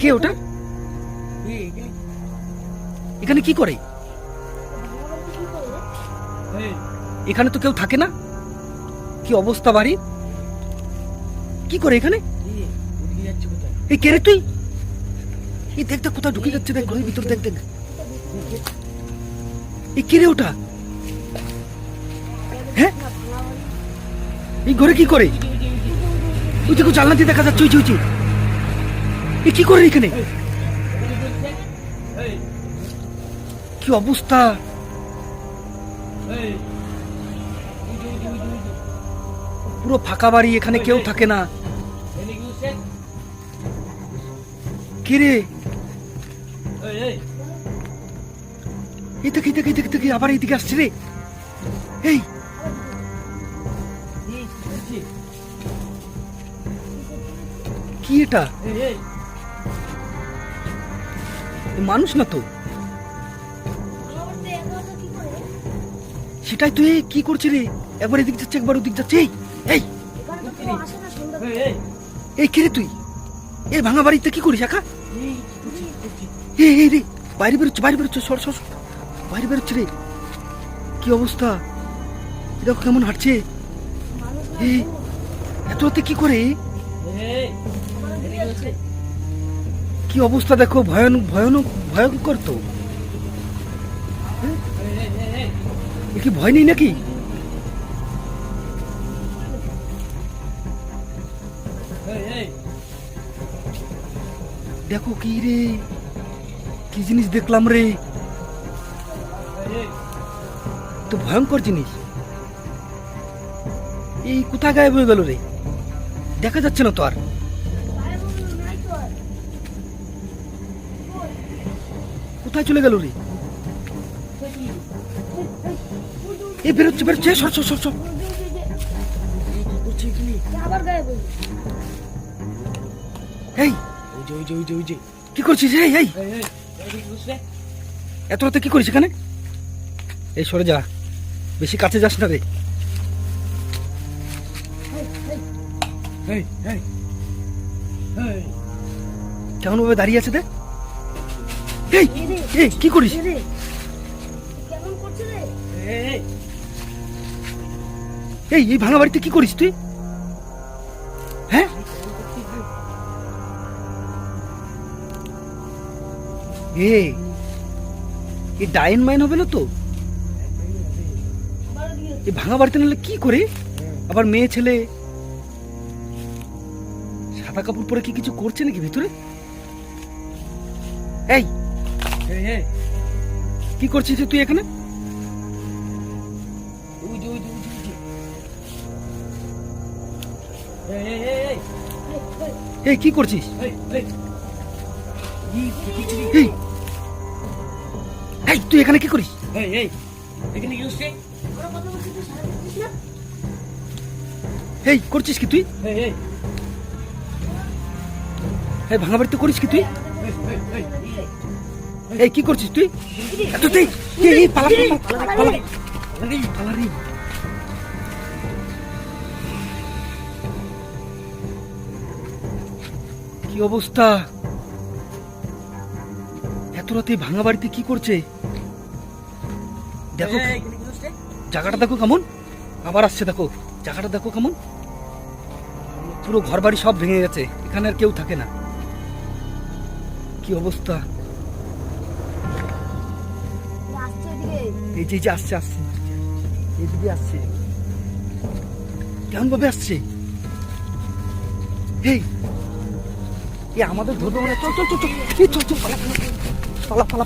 কে ওটা? এখানে। কি করে? এখানে তো কেউ থাকে না। কি অবস্থা বাড়ি? কি করে এখানে? এই কে রে তুই? এই দেখ দেখ কোথাও ঢুকে যাচ্ছে দেখ ঘরের ভিতর দেখ দেখ। এই কে রে ওটা? হ্যাঁ? এই ঘরে কি করে? ওই দেখো জানলা দিয়ে দেখা যাচ্ছে ওই যে, ওই। এই কি করে এখানে? কি অবস্থা? পুরো ফাঁকা বাড়ি এখানে কেউ থাকে না। কে রে? এই দেখ দেখ এই দেখি আবার এইদিকে আসছে রে। এই কি এটা? মানুষ না তো। সেটাই তুই কি করছিস রে? একবার এদিক যাচ্ছে, একবার ওদিক যাচ্ছে। এই এই। রে তুই? এই ভাঙা বাড়িতে কি করিস, একা? এই এই রে, বাইরে বেরোচ্ছে বাইরে বেরোচ্ছে, সর সর। বাইরে বেরোচ্ছে রে। কি অবস্থা? দেখো কেমন হাঁটছে। এত রাতে কি করে? কি অবস্থা দেখো? ভয়ানক ভয়ানক ভয়ঙ্কর তো। হ্যাঁ? কি ভয় নেই নাকি? দেখো কি রে, কি জিনিস দেখলাম রে। তো ভয়ঙ্কর জিনিস। এই কোথায় গায়েব হয়ে গেল রে? দেখা যাচ্ছে না তো আর। কোথায় চলে গেল রে? এই বেরোচ্ছে বেরোচ্ছে সর সর সর সর। এই কি করছিস এই এই। এত রাতে কি করিস এখানে? এই সরে যা। বেশি কাছে যাস না রে। কেমন ভাবে দাঁড়িয়ে আছে দেখ? এই এই কি করিস? এই এই ভাঙা বাড়িতে কি করিস তুই? হ্যাঁ? এ এই ডাইন মাইন হবে না তো? এই ভাঙা বাড়িতে নাহলে কি করে? আবার মেয়ে ছেলে? সাদা কাপড় পরে কি কিছু করছে নাকি ভিতরে? এই কি করছিস তুই এখানে? এই কি করছিস? এই তুই এখানে কি করিস? এই করছিস কি তুই? এই ভাঙা বাড়িতে করিস কি তুই? এই কি করছিস তুই? তুই এই, পালা পালা পালা পালা। রে কি অবস্থা? এত রাতে ভাঙা বাড়িতে কি করছে? দেখো জায়গাটা দেখো কেমন। আবার আসছে দেখো। জায়গাটা দেখো কেমন। পুরো ঘর বাড়ি সব ভেঙে গেছে। এখানে আর কেউ থাকে না। কি অবস্থা? এই যে যে আসছে আসছে। এদিকে আসছে। কেমন ভাবে আসছে? আমাদের ধরবে মানে চল চল চল চল। চল পালা পালা।